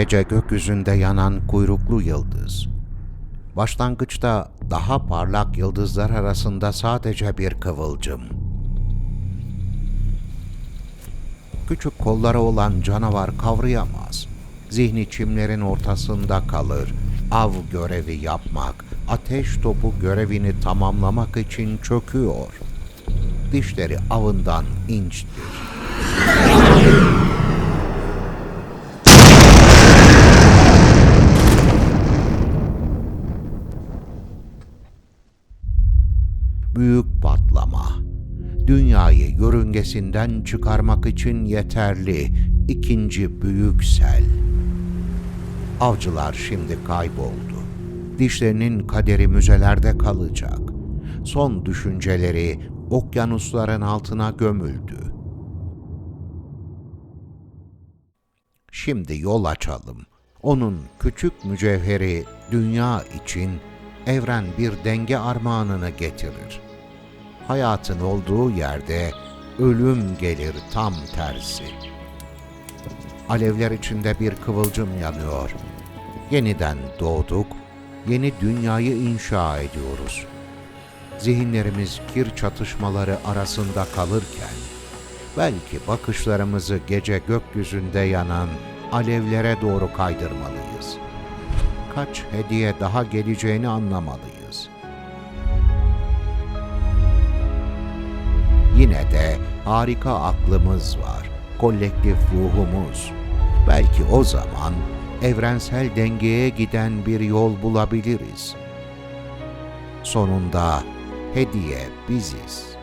Gece gökyüzünde yanan kuyruklu yıldız. Başlangıçta daha parlak yıldızlar arasında sadece bir kıvılcım. Küçük kolları olan canavar kavrayamaz. Zihni çimlerin ortasında kalır. Av görevi yapmak, ateş topu görevini tamamlamak için çöküyor. Dişleri avından inçtir. Büyük patlama. Dünyayı yörüngesinden çıkarmak için yeterli ikinci büyük sel. Avcılar şimdi kayboldu. Dişlerinin kaderi müzelerde kalacak. Son düşünceleri okyanusların altına gömüldü. Şimdi yol açalım. Onun küçük mücevheri dünya için evren bir denge armağanını getirir. Hayatın olduğu yerde ölüm gelir tam tersi. Alevler içinde bir kıvılcım yanıyor. Yeniden doğduk, yeni dünyayı inşa ediyoruz. Zihinlerimiz kir çatışmaları arasında kalırken, belki bakışlarımızı gece gökyüzünde yanan alevlere doğru kaydırmalıyız. Kaç hediye daha geleceğini anlamalıyız. Yine de harika aklımız var, kolektif ruhumuz. Belki o zaman evrensel dengeye giden bir yol bulabiliriz. Sonunda hediye biziz.